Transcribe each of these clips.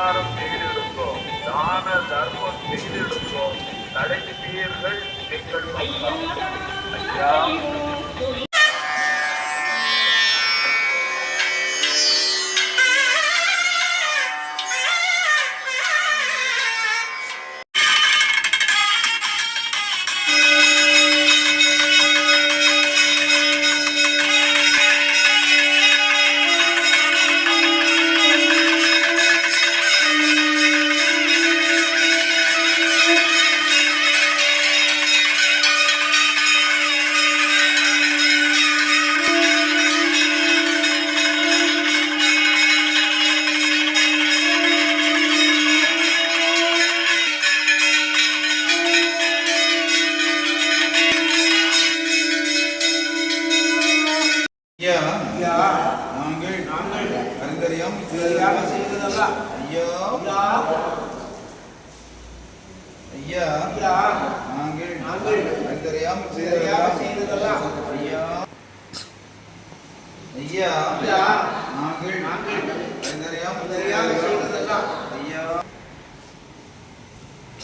உபகாரம் செய்திருந்தோம் தான தர்மம் செய்திருந்தோம் நடந்தீர்கள் நீங்கள்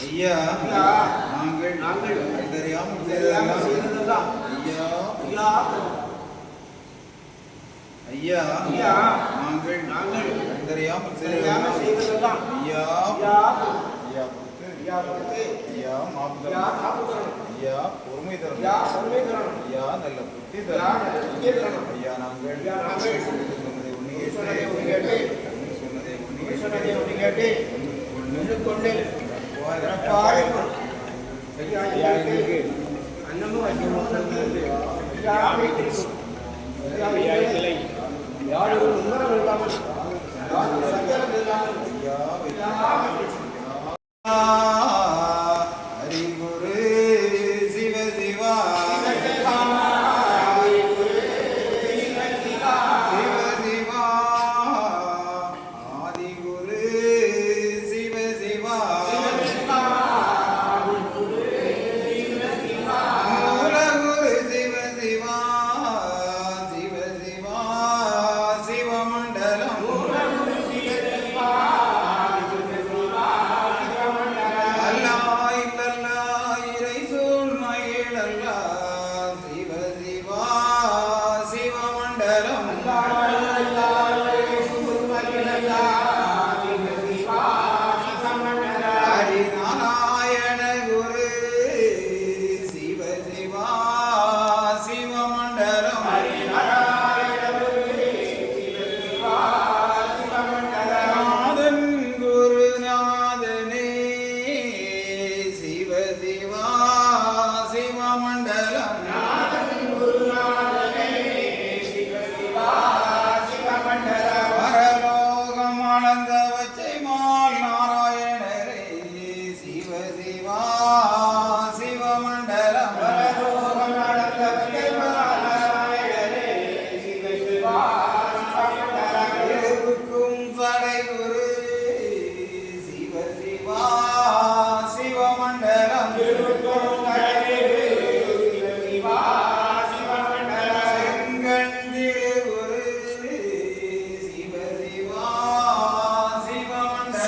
ஐயா நாங்கள் நாங்கள் அறிந்தறியாமல் செய்ததெல்லாம் ஐயா ஐயா ஐயா ஐயா நாங்கள் நாங்கள் அறிந்தறியாமல் செய்ததெல்லாம் செய்ததெல்லாம் ஐயா ஐயா ஐயா கொடுத்து ஐயா கொடுத்து ஐயா மாப்பு ஐயா மாப்பு தரணும் ஐயா பொறுமை தரணும் ஐயா பொறுமை தரணும் ஐயா நல்ல புத்தி தரணும் ஐயா நாங்கள் ஐயா நாங்கள் சொன்னதை ஒன்று கேட்டு சொன்னதை ஒன்று கேட்டு ஒன்று கொண்டு அன்னமும் யாரும் உணரம் இல்லாமல் யாரும் சத்தியம் இல்லாமல்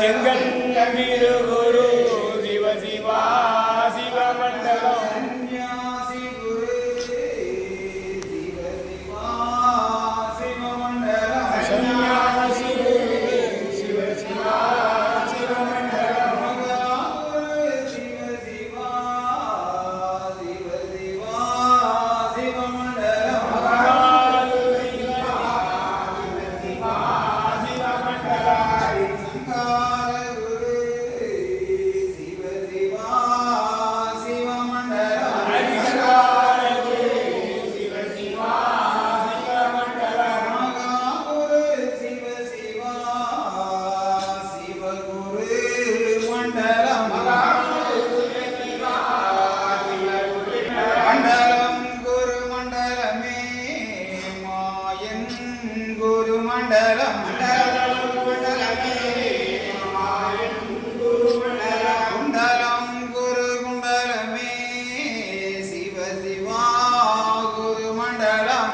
எங்கள் நம்பியிருக்கும்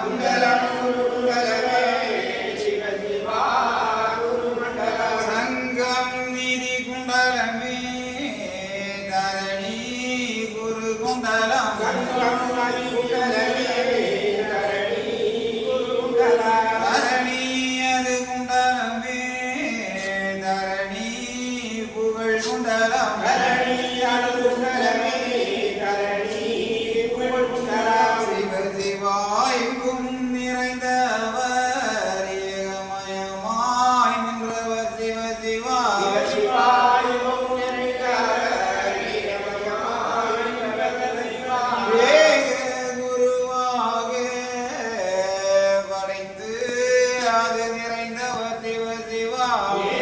அம்பலமும் அம்பலம் Yeah.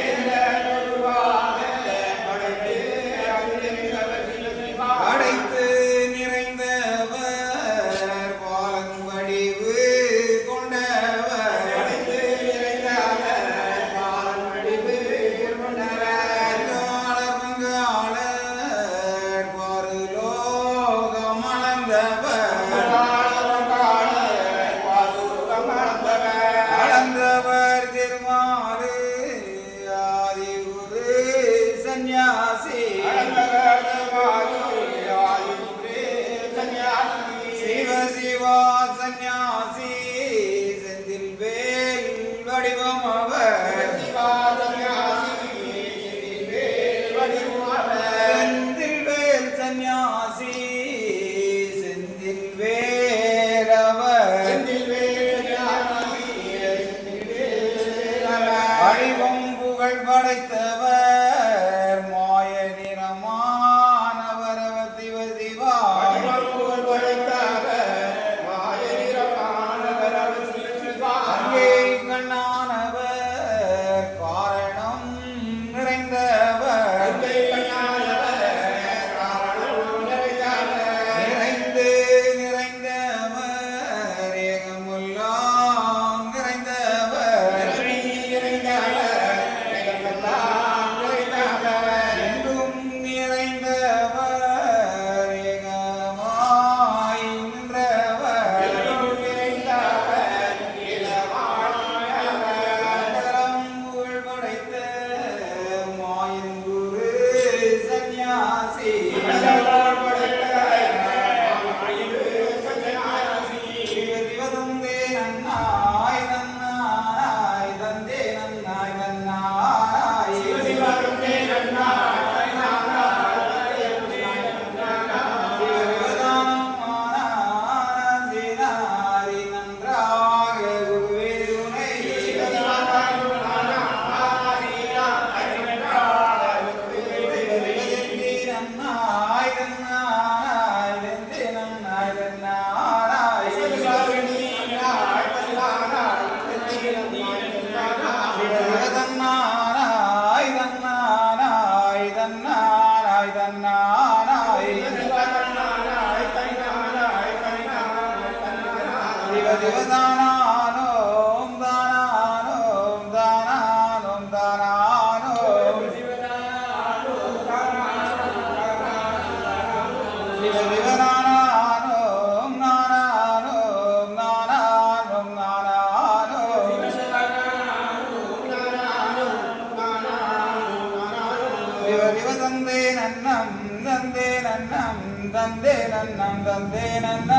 and then and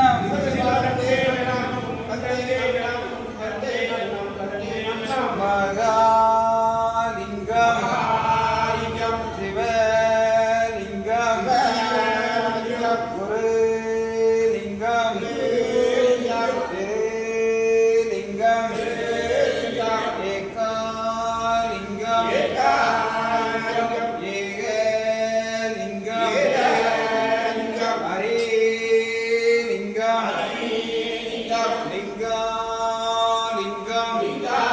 우리가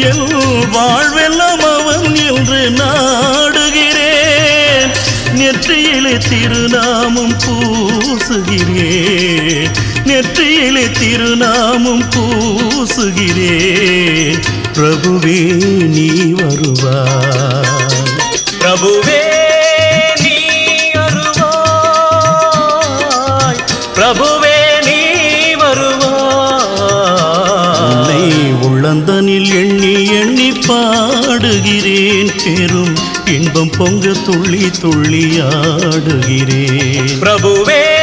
என் வாழ்வெல்லாம் அவன் என்று நாடுகிறேன். நெற்றியிலே திருநாமம் பூசுகிறேன் நெற்றியிலே திருநாமம் பூசுகிறேன் பிரபுவே நீ வருவாய். பிரபுவே பெரும் இன்பம் பொங்கு துள்ளி துள்ளி ஆடுகிறேன். பிரபுவே